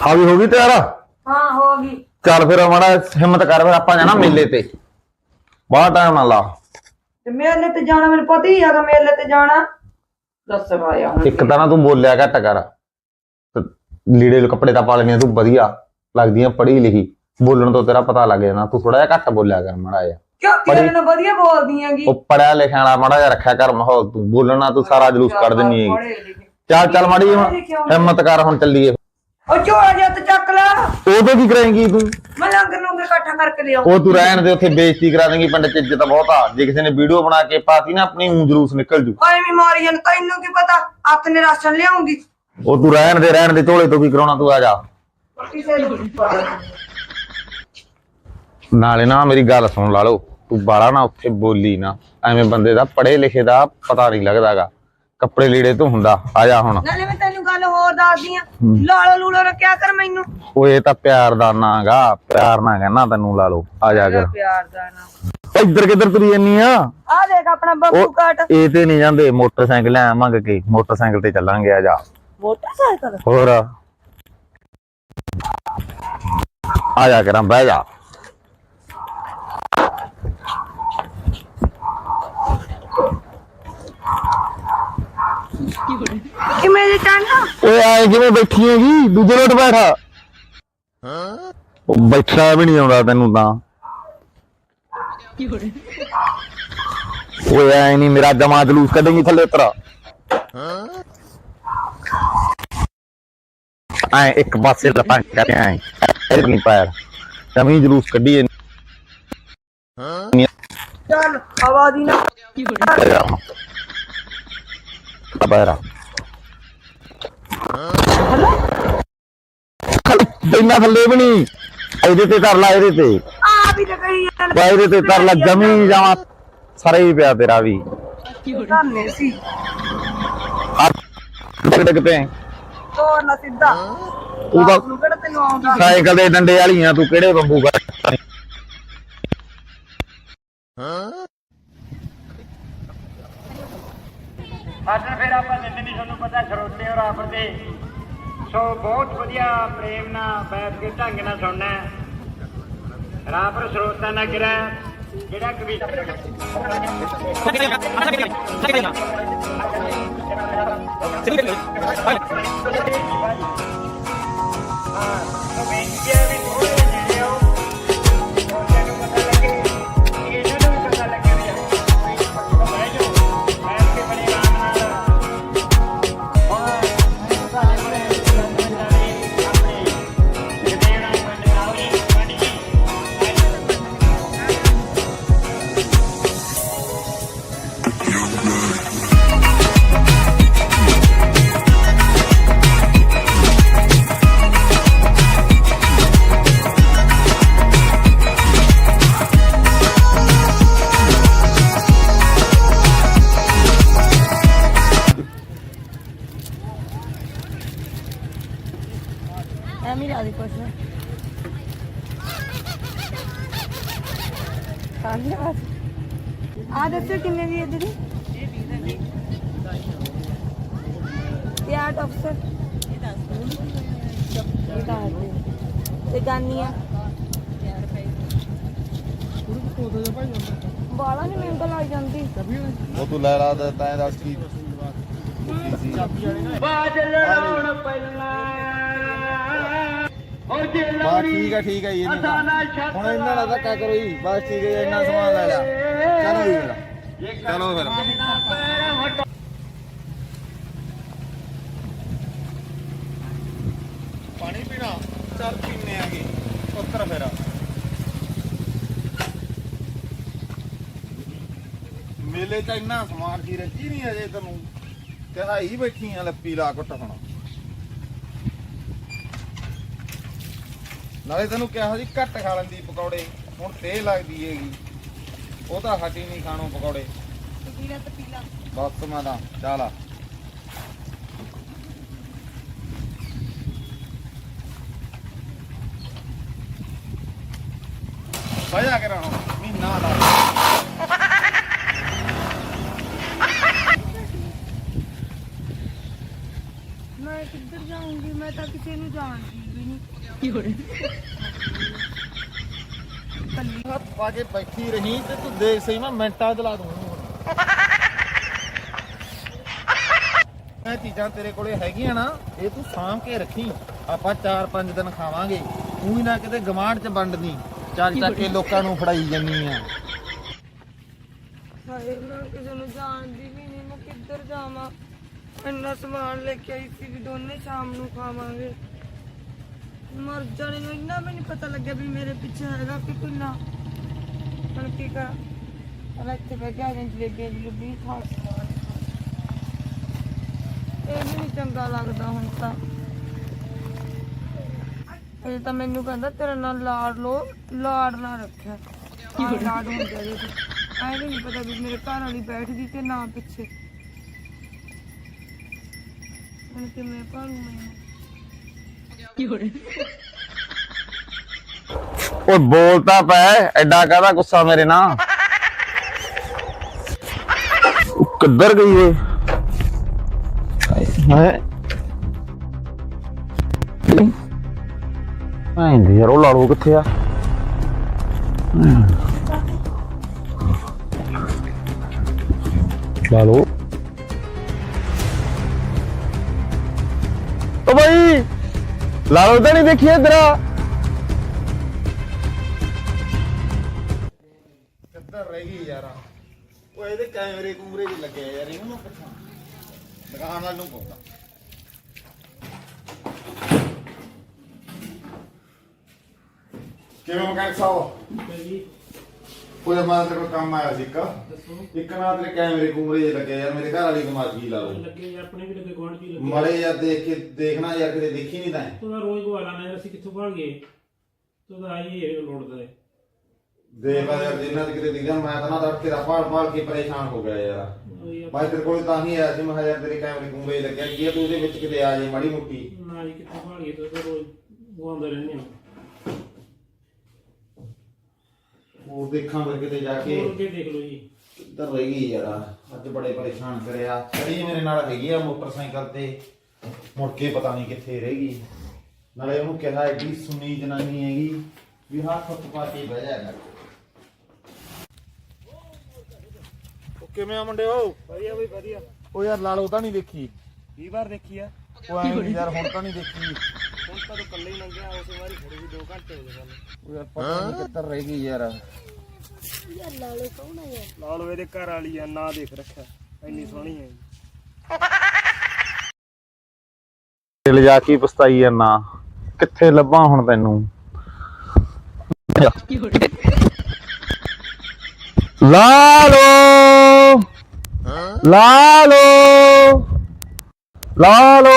ਹਾਂ ਵੀ ਹੋ ਗਈ ਤਿਆਰ? ਹਾਂ ਹੋ ਗਈ। ਚੱਲ ਫਿਰ ਮਾੜਾ ਹਿੰਮਤ ਕਰ ਫਿਰ ਆਪਾਂ ਜਾਣਾ ਮੇਲੇ ਤੇ। ਬਾਹਰ ਟਾਈਮ ਨਾ ਲਾ। ਤੇ ਮੇਲੇ ਤੇ ਜਾਣਾ ਮੈਨੂੰ ਪਤਾ ਹੀ ਹੈਗਾ ਮੇਲੇ ਤੇ ਜਾਣਾ। ਦੱਸ ਹੁਣ। ਇੱਕ ਤਾਂ ਨਾ ਤੂੰ ਬੋਲਿਆ ਘੱਟ ਕਰ। ਤੇ ਲੀੜੇ ਕੱਪੜੇ ਤਾਂ ਪਾ ਲੈਣੀਆਂ ਤੂੰ ਵਧੀਆ ਲੱਗਦੀਆਂ ਪੜ੍ਹੀ ਲਿਖੀ। ਬੋਲਣ ਤੋਂ ਤੇਰਾ ਪਤਾ ਲੱਗ ਜਾਣਾ ਤੂੰ ਥੋੜਾ ਜਿਹਾ ਘੱਟ ਬੋਲਿਆ ਕਰ ਮਾੜਾ ਜਿਹਾ। ਕਿਉਂ? ਤੇਰੇ ਨਾਲ ਵਧੀਆ ਬੋਲਦੀ ਆਂਗੀ ਉਹ ਪੜਿਆ ਲਿਖਿਆ ਵਾਲਾ ਮਾੜਾ ਜਿਹਾ ਰੱਖਿਆ ਕਰ ਮਾਹੌਲ ਤੂੰ ਬੋਲਣਾ ਤੂੰ ਸਾਰਾ ਜਲੂਸ ਕੱਢ ਦਿੰਨੀ ਹੈਗੀ। ਪੜ੍ਹੇ। ਚੱਲ ਚੱਲ ਮਾੜੀ ਹਿੰਮਤ ਕਰ ਹੁਣ ਚੱਲੀਏ। ਉਹ ਝੋਲਾ ਜਿਹਾ ਤੇ ਚੱਕ ਲੈ। ਉਹ ਤੇ ਕੀ ਕਰੇਂਗੀ ਤੂੰ? ਮੈਂ ਲੰਗਰ ਲੰਗਰ ਇਕੱਠਾ ਕਰਕੇ ਲਿਆਉਂ ਉਹ ਤੂੰ ਰਹਿਣ ਦੇ ਉੱਥੇ ਬੇਇੱਜ਼ਤੀ ਕਰਾ ਦੇਂਗੀ ਪਿੰਡ ਚ ਇੱਜ਼ਤ ਬਹੁਤ ਆ। ਜੇ ਕਿਸੇ ਨੇ ਵੀਡੀਓ ਬਣਾ ਕੇ ਪਾਤੀ ਨਾ ਆਪਣੀ ਊਂ ਜਲੂਸ ਨਿਕਲ ਜੂ। ਓਏ ਵੀ ਮਾਰੀ ਜਨ ਤੈਨੂੰ ਕੀ ਪਤਾ? ਹੱਥ ਨੇ ਰਾਸ਼ਨ ਲਿਆਉਂਗੀ। ਉਹ ਤੂੰ ਰਹਿਣ ਦੇ ਰਹਿਣ ਦੇ ਝੋਲੇ ਤੋਂ ਕੀ ਕਰਾਉਣਾ ਤੂੰ ਆ ਜਾ। ਕਿਸੇ ਨੂੰ ਕੀ ਪਤਾ ਨਾਲੇ ਨਾ ਮੇਰੀ ਗੱਲ ਸੁਣ ਲਾ ਲਓ। ਤੂੰ ਬਾਲਾ ਨਾ ਉੱਥੇ ਬੋਲੀ ਨਾ। ਐਵੇਂ ਬੰਦੇ ਦਾ ਪੜ੍ਹੇ ਲਿਖੇ ਦਾ ਪਤਾ ਨਹੀਂ ਲੱਗਦਾਗਾ। ਕੱਪੜੇ ਲੀੜੇ ਤੋਂ ਹੁੰਦਾ ਆ ਜਾ ਹੁਣ। ਨਾਲੇ ਮੈਂ ਤੈਨੂੰ ਗੱਲ ਹੋਰ ਦੱਸਦੀ ਆ ਲਾਲੋ ਲੂਲੋ ਰੱਖਿਆ ਕਰ ਮੈਨੂੰ। ਉਹ ਇਹ ਤਾਂ ਪਿਆਰ ਦਾ ਨਾਂ ਗਾ ਪਿਆਰ ਨਾ ਕਹਿਣਾ ਤੈਨੂੰ ਲਾ ਲਓ ਆ ਜਾ ਕਰ। ਪਿਆਰ ਦਾ ਨਾ? ਇੱਧਰ ਕਿੱਧਰ ਤੁਰੀ ਜੰਨੀ ਆ? ਆ ਦੇਖ ਆਪਣਾ ਬੱਬੂ ਕਾਟ ਇਹ ਤੇ ਨਹੀਂ ਜਾਂਦੇ ਮੋਟਰਸਾਈਕਲ ਐ ਮੰਗ ਕੇ ਮੋਟਰਸਾਈਕਲ ਤੇ ਚੱਲਾਂਗੇ ਆ ਜਾ। ਮੋਟਰਸਾਈਕਲ? ਹੋਰ। ਆ ਜਾ ਕਰਾਂ ਬਹਿ ਜਾ। ਕਿਵੇਂ ਜੇ ਚਾਹਨਾ ਓਏ ਆਏ ਕਿਵੇਂ ਬੈਠੀ ਹੈਗੀ ਦੂਜੇ ਰੋਟ ਬੈਠਾ। ਉਹ ਬੈਠਣਾ ਵੀ ਨਹੀਂ ਆਉਂਦਾ ਤੈਨੂੰ ਤਾਂ। ਓਏ ਐ ਨਹੀਂ ਮੇਰਾ ਜਮਾ ਜਲੂਸ ਕੱਢੇਗੀ ਥੱਲੇ ਉਤਰ। ਐ ਇੱਕ ਪਾਸੇ ਲਪਾਂ ਕਰਕੇ ਐ ਇਹ ਨਹੀਂ ਪੈਰ। ਜਮੀ ਜਲੂਸ ਕੱਢੀ ਇਹਨੇ। ਚੱਲ ਹਵਾ ਦੀ ਨਾ। ਪੈਰਾ ਇੰਨਾ ਥੱਲੇ ਵੀ ਨਹੀਂ। ਇਹਦੇ ਤੇ ਕਰ ਲਾ ਇਹਦੇ ਤੇ। ਆ ਵੀ ਤਾਂ ਕਹੀ ਜਾਣ ਬਾ ਇਹਦੇ ਤੇ ਕਰ ਲਾ ਜਮੀ ਜਾਵਾ। ਸਾਰੇ ਹੀ ਪਿਆ ਤੇਰਾ ਵੀ। ਧੰਨੇ ਸੀ। ਡਿੱਗ ਡਿੱਗ ਪਏ ਤੋਰ ਨਾ ਸਿੱਧਾ। ਤੂੰ ਤਾਂ ਨੂੰ ਕਿਹੜਾ ਤੈਨੂੰ ਆਉਂਦਾ? ਸਾਈਕਲ ਦੇ ਡੰਡੇ ਵਾਲੀਆਂ ਤੂੰ ਕਿਹੜੇ ਬੰਬੂ ਕਰ ਅੱਜ ਫਿਰ ਆਪਾਂ ਜ਼ਿੰਦਗੀ ਤੁਹਾਨੂੰ ਪਤਾ ਸਰੋਤੇ ਔਰ ਆਫਰ ਦੇ, ਸੋ ਬਹੁਤ ਵਧੀਆ ਪ੍ਰੇਮ ਨਾਲ ਬੈਠ ਕੇ ਢੰਗ ਨਾਲ ਸੁਣਨਾ ਹੈ। ਰਾਪਰ ਸਰੋਤਾ ਨਾ ਗਿਰਾ ਜਿਹੜਾ ਕਵੀ ਹਾਂ ਬੇਨਤੀ ਹੈ ਵੀ ਐਵੇਂ ਲਾ ਦੇ ਕੁਛ। ਸਾਹਮਣੇ ਆ ਆ ਦੱਸੋ ਕਿੰਨੇ ਦੀ ਹੈ ਦੀਦੀ? ਇਹ ਆਰਟ ਅਫਸਰ ਇਹ ਦੱਸ ਤੇ ਗਾਨੀਆਂ ਬਾਲਾ ਨਹੀਂ ਮਹਿੰਗਾ ਲੱਗ ਜਾਂਦੀ। ਉਹ ਤੂੰ ਲੈ ਲਾ ਦੇ ਤੈਂ ਦੱਸ ਕੀ ਬਾਜ ਲੜਾਉਣ ਪਹਿਲਾਂ। ਜੇ ਬਸ ਠੀਕ ਹੈ ਠੀਕ ਹੈ ਇਹ ਨਹੀਂ ਹੁਣ ਇਹਨਾਂ ਨਾਲ ਧੱਕਾ ਕਰੋ ਜੀ ਬਸ ਠੀਕ ਹੈ ਇੰਨਾ ਸਮਾਨ ਲੈ ਲਿਆ। ਚਲੋ ਜੀ ਫਿਰ। ਚਲੋ ਫਿਰ। ਪਾਣੀ ਪੀਣਾ? ਚੱਲ ਪੀਨੇ ਆਗੇ ਉੱਤਰ ਫਿਰ। ਮੇਲੇ ਚ ਇੰਨਾ ਸਮਾਨ ਕੀ ਰੱਜੀ ਨਹੀਂ ਅਜੇ ਤੈਨੂੰ। ਤੇ ਆਈ ਬੈਠੀ ਆ ਲੱਪੀ ਲਾ ਕੁੱਟ ਹੁਣ। ਨਾਲੇ ਤੈਨੂੰ ਕਿਹਾ ਸੀ ਘੱਟ ਖਾ ਲੈਂਦੀ ਪਕੌੜੇ ਹੁਣ ਤੇ ਲੱਗਦੀ ਹੈਗੀ। ਉਹ ਤਾਂ ਹਟੀ ਨਹੀਂ ਖਾਣੋਂ ਪਕੌੜੇ। ਬਸ ਮੈਂ ਤਾਂ ਚੱਲ ਆ। ਸਜ਼ਾ ਕਰਾਂ ਹੁਣ ਮਹੀਨਾ ਲਾ ਮੈਂ ਕਿੱਧਰ ਜਾਊਂਗੀ? ਮੈਂ ਤਾਂ ਕਿਸੇ ਨੂੰ ਜਾਣਦੀ ਵੀ ਨਹੀਂ। ਹੱਥ ਪਾ ਕੇ ਬੈਠੀ ਰਹੀ ਤੇ ਤੂੰ ਦੇਖ ਸਹੀ ਮੈਂ ਮਿੰਟਾਂ ਚਲਾ ਦੂੰ ਇਹ ਚੀਜ਼ਾਂ ਤੇਰੇ ਕੋਲੇ ਹੈਗੀਆਂ ਨਾ ਇਹ ਤੂੰ ਸਾਂਭ ਕੇ ਰੱਖੀ। ਆਪਾਂ 4-5 ਦਿਨ ਖਾਵਾਂਗੇ। ਤੂੰ ਹੀ ਨਾ ਕਿਤੇ ਗਵਾਂਢ ਚ ਵੰਡਦੀ ਚੱਲ ਚੱਕ ਕੇ ਲੋਕਾਂ ਨੂੰ ਫੜਾਈ ਜੰਨੀ ਆ। ਹਾਏ ਮੈਂ ਕਿਸੇ ਨੂੰ ਜਾਣਦੀ ਵੀ ਨਹੀਂ ਮੈਂ ਕਿੱਧਰ ਜਾਵਾਂ? ਇੰਨਾ ਸਮਾਨ ਲੈ ਕੇ ਆਈ ਸੀ ਵੀ ਦੋਨੇ ਸ਼ਾਮ ਨੂੰ ਖਾਵਾਂਗੇ। ਮਰ ਜਾਣੇ ਨੂੰ ਇੰਨਾ ਵੀ ਪਤਾ ਲੱਗਿਆ ਵੀ ਮੇਰੇ ਪਿੱਛੇ ਹੈਗਾ ਕਿ ਕੋਈ ਨਾ। ਹੁਣ ਕੀ ਕਰਾਂ? ਅਲਾ ਇੱਥੇ ਬਹਿ ਗਿਆ ਜਾਂ ਜਲੇਬੀਆਂ ਜਲੂਬੀ ਖਾ ਇਹ ਵੀ ਨਹੀਂ ਚੰਗਾ ਲੱਗਦਾ ਹੁਣ ਤਾਂ। ਇਹ ਤਾਂ ਮੈਨੂੰ ਕਹਿੰਦਾ ਤੇਰਾ ਨਾਲ ਲਾੜ ਲੋ, ਲਾੜ ਨਾ ਰੱਖਿਆ। ਆਹ ਲਾੜ ਹੁੰਦੇ ਐ ਨਹੀਂ ਪਤਾ ਵੀ ਮੇਰੇ ਘਰ ਵਾਲੀ ਬੈਠ ਗਈ ਕਿ ਨਾ ਪਿੱਛੇ। ਹੁਣ ਕਿਵੇਂ ਭਾਲੂ ਮੈਨੂੰ ਓਏ ਬੋਲਤਾ ਪੈ ਐਡਾ ਕਾਹਦਾ ਗੁੱਸਾ ਮੇਰੇ ਨਾਲ? ਉਹ ਕਿੱਧਰ ਗਈ ਏ ਹੈ ਆਂਦੀ ਯਾਰ ਉਹ ਲਾੜੋ ਕਿੱਥੇ ਆ? ਲਾਲੋ? ਓ ਭਾਈ ਲਾਲੋ ਤਾਂ ਨਹੀਂ ਦੇਖੀ ਇਧਰ। ਕਿੱਧਰ ਰਹਿ ਗਈ ਯਾਰ? ਉਹ ਇਹਦੇ ਕੈਮਰੇ ਕੂਮਰੇ ਜੀ ਲੱਗੇ ਆ ਯਾਰ ਇਹਨੂੰ ਮੈਂ ਪੁੱਛਾਂ। ਦੁਕਾਨ ਵਾਲ ਨੂੰ ਪਾਉਂਦਾ ਕਿਵੇਂ ਮਕਾਨ ਸਾਹਿਬ ਕੋਈ ਮਾਰ ਤੇ ਕੋਈ ਕੰਮ ਆਇਆ ਸੀ ਇੱਕ। ਇੱਕ ਨਾ ਤੇਰੇ ਕੈਮਰੇ ਕੂਮਰੇ ਜੇ ਲੱਗੇ ਯਾਰ ਮੇਰੇ ਘਰ ਵਾਲੀ ਕਮਾਜੀ ਲਾ ਲਓ ਲੱਗੇ ਯਾਰ ਆਪਣੇ ਵੀ ਲੱਗੇ ਚ ਹੀ ਲੱਗੇ। ਮੜੇ ਯਾਰ ਦੇਖ ਕੇ ਦੇਖਣਾ ਯਾਰ ਕਿਤੇ ਦੇਖੀ ਨਹੀਂ ਤਾਂ ਤੂੰ ਤਾਂ ਰੋਜ਼ ਗਵਾਲਾ ਨਾ ਅਸੀਂ ਕਿੱਥੋਂ ਫੜ ਗਏ ਤੂੰ ਤਾਂ ਆਈ ਇਹ ਲੋੜਦਾ ਹੈ। ਦੇਖ ਆ ਯਾਰ ਜਿੰਨਾ ਤੇ ਕਿਤੇ ਦਿਖਦਾ ਮੈਂ ਤਾਂ ਨਾ ਤੜਕੇ ਦਾ ਪਾੜ ਪਾੜ ਕੇ ਪਰੇਸ਼ਾਨ ਹੋ ਗਿਆ ਯਾਰ। ਉਹ ਯਾਰ ਮੈਂ ਤੇਰੇ ਕੋਲ ਤਾਂ ਹੀ ਆਇਆ ਸੀ ਮੈਂ ਕਿਹਾ ਯਾਰ ਤੇਰੇ ਕੈਮਰੇ ਕੂਮਰੇ ਲੱਗਿਆ ਕੀ ਆ ਤੂੰ ਇਹਦੇ ਵਿੱਚ ਕਿਤੇ ਆ ਜੇ ਮਾੜੀ ਮੁੱਟੀ। ਨਾ ਜੀ ਕਿੱਥੋਂ ਫੜ ਗਏ ਤੂੰ ਤਾਂ ਰੋਜ਼ ਗਵਾਉਂਦੇ ਰਹਿੰਦੇ ਆ। ਹੋਰ ਦੇਖਾਂ ਫਿਰ ਕਿਤੇ ਜਾ ਕੇ। ਹੋਰ ਕੇ ਦੇਖ ਲਓ ਜੀ। ਕਿੱਧਰ ਰਹਿ ਗਈ ਯਾਰ ਅੱਜ ਬੜੇ ਪਰੇਸ਼ਾਨ ਕਰਿਆ। ਸੜੀ ਮੇਰੇ ਨਾਲ ਹੈਗੀ ਆ ਮੋਟਰਸਾਈਕਲ ਤੇ। ਮੁੜ ਕੇ ਪਤਾ ਨਹੀਂ ਕਿੱਥੇ ਰਹਿ ਗਈ। ਨਾਲੇ ਉਹਨੂੰ ਕਿਹਾ ਐਡੀ ਸੁਣੀ ਜਨਾਨੀ ਹੈਗੀ ਵੀ ਹੱਥ ਹੱਥ ਪਾ ਕੇ ਬਹਿ ਉਹ ਕਿਵੇਂ ਆ ਮੁੰਡਿਓ? ਵਧੀਆ ਬਈ ਵਧੀਆ। ਉਹ ਯਾਰ ਲਾਲੋ ਤਾਂ ਨਹੀਂ ਦੇਖੀ। ਕੀ ਵਾਰ ਦੇਖੀ ਆ। ਉਹ ਐਂ ਨੀ ਯਾਰ ਹੁਣ ਤਾਂ ਨਹੀਂ ਦੇਖੀ। ਹੁਣ ਤਾਂ ਤੂੰ ਇਕੱਲੇ ਹੀ ਲੰਘਿਆ ਉਸੇ ਵਾਰੀ ਖੜੀ ਸੀ 2 ਘੰਟੇ ਹੋ ਗਏ ਸਾਨੂੰ। ਉਹ ਯਾਰ ਪਤਾ ਨਹੀਂ ਕਿੱਧਰ ਰਹਿ ਗਈ ਯਾਰ। ਲਾਲ ਇਹਦੇ ਘਰ ਵਾਲੀ ਆ ਨਾ ਦੇਖ ਰੱਖਿਆ। ਇੰਨੀ ਸੋਹਣੀ ਹੈ ਦਿਲ ਜਾ ਕੀ ਪਛਤਾਈ ਜਾਂਦਾ ਕਿੱਥੇ ਲੱਭਾਂ ਹੁਣ ਤੈਨੂੰ? ਲਾਲੋ! ਲਾਲੋ! ਲਾਲੋ!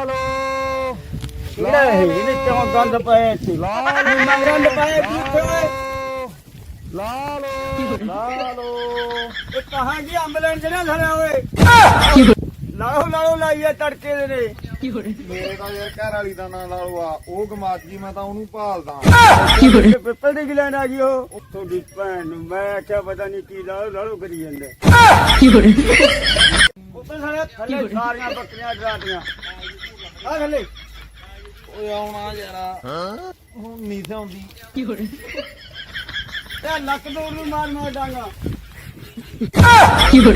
ਇਹਨੇ ਕਿਉਂ ਗੰਦ ਪਾਇਆ ਇੱਥੇ? ਲਾਲੋ ਗੰਦ ਪਾਇਆ ਕਿੱਥੇ ਓਏ? ਲਾਲੋ ਲਾਲੋ। ਇਹ ਕਹਾਂ ਕੀ ਐਂਬੂਲੈਂਸ ਨਾ ਖੜਾ ਓਏ? ਲਾਓ ਲਾਓ ਲਾਈਏ ਤੜਕੇ ਦੇ ਨੇ। ਮੇਰੇ ਤਾਂ ਯਾਰ ਘਰ ਵਾਲੀ ਦਾ ਨਾਂ ਲਾਲੋ ਆ। ਉਹ ਗਮਾਤ ਜੀ ਮੈਂ ਤਾਂ ਉਹਨੂੰ ਭਾਲਦਾ। ਪੇਪਰ ਦੀ ਲੈਣ ਆ ਗਈ ਉਹ? ਉੱਥੋਂ ਦੀ ਭੈਣ ਨੂੰ ਮੈਂ ਆਖਿਆ ਪਤਾ ਨਹੀਂ ਕੀ ਲਾਓ ਲਾਓ ਕਰੀ ਜਾਂਦੇ। ਉੱਤੇ ਸਾਰੇ ਥੱਲੇ ਸਾਰੀਆਂ ਬੱਕਰੀਆਂ ਡਰਾਤੀਆਂ ਆ ਥੱਲੇ। ਓਏ ਆਉਣਾ ਯਾਰਾ ਹਾਂ ਹੁਣ ਨੀਂਦ ਆਉਂਦੀ। ਕੀ ਹੋੜ ਤੇ ਲੱਕ ਨੂੰ ਮਾਰ ਮਾਰ ਡਾਂਗਾ। ਕੀ ਹੋੜ